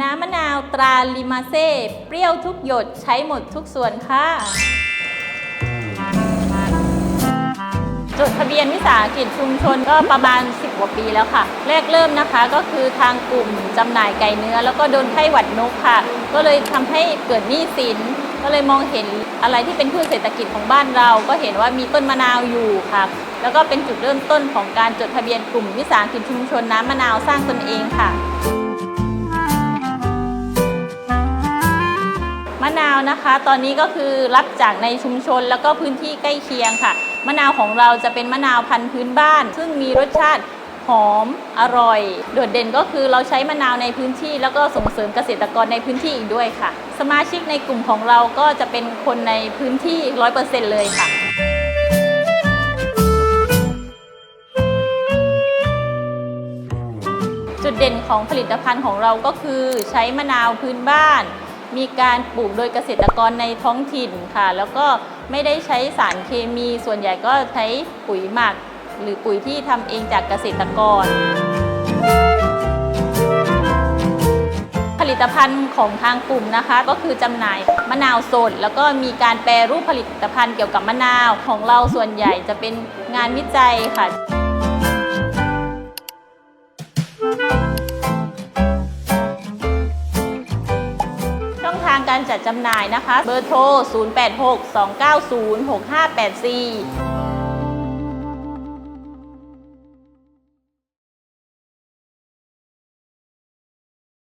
น้ำมะนาวตราลิมาเซ่เปรี้ยวทุกหยดใช้หมดทุกส่วนค่ะ จดทะเบียนวิสาหกิจชุมชนก็ประมาณ 10 กว่าปีแล้วค่ะ แรกเริ่มนะคะก็คือทางกลุ่มจำหน่ายไก่เนื้อ แล้วก็โดนไข้หวัดนกค่ะ ก็เลยทำให้เกิดหนี้สิน ก็เลยมองเห็นอะไรที่เป็นพืชเศรษฐกิจของบ้านเรา ก็เห็นว่ามีต้นมะนาวอยู่ค่ะ แล้วก็เป็นจุดเริ่มต้นของการจดทะเบียนกลุ่มวิสาหกิจชุมชนน้ำมะนาวสร้างตนเองค่ะ นาวนะคะ ตอนนี้ก็คือรับจากในชุมชนแล้วก็พื้นที่ใกล้เคียงค่ะ มะนาวของเราจะเป็นมะนาวพันธุ์พื้นบ้าน ซึ่งมีรสชาติหอมอร่อย โดดเด่นก็คือเราใช้มะนาวในพื้นที่ แล้วก็ส่งเสริมเกษตรกรในพื้นที่อีกด้วยค่ะ สมาชิกในกลุ่มของเราก็จะเป็นคนในพื้นที่ 100%เลยค่ะจุดเด่นของผลิตภัณฑ์ของเราก็คือใช้มะนาวพื้นบ้าน มีการปลูกโดยเกษตรกรในท้องถิ่นค่ะ แล้วก็ไม่ได้ใช้สารเคมี ส่วนใหญ่ก็ใช้ปุ๋ยหมัก หรือปุ๋ยที่ทำเองจากเกษตรกร ผลิตภัณฑ์ของทางกลุ่มนะคะ ก็คือจำหน่ายมะนาวสด แล้วก็มีการแปรรูปผลิตภัณฑ์เกี่ยวกับมะนาวของเราส่วนใหญ่จะเป็นงานวิจัยค่ะ ช่องทางการจัดจำหน่ายนะคะ เบอร์โทร 086 290 6584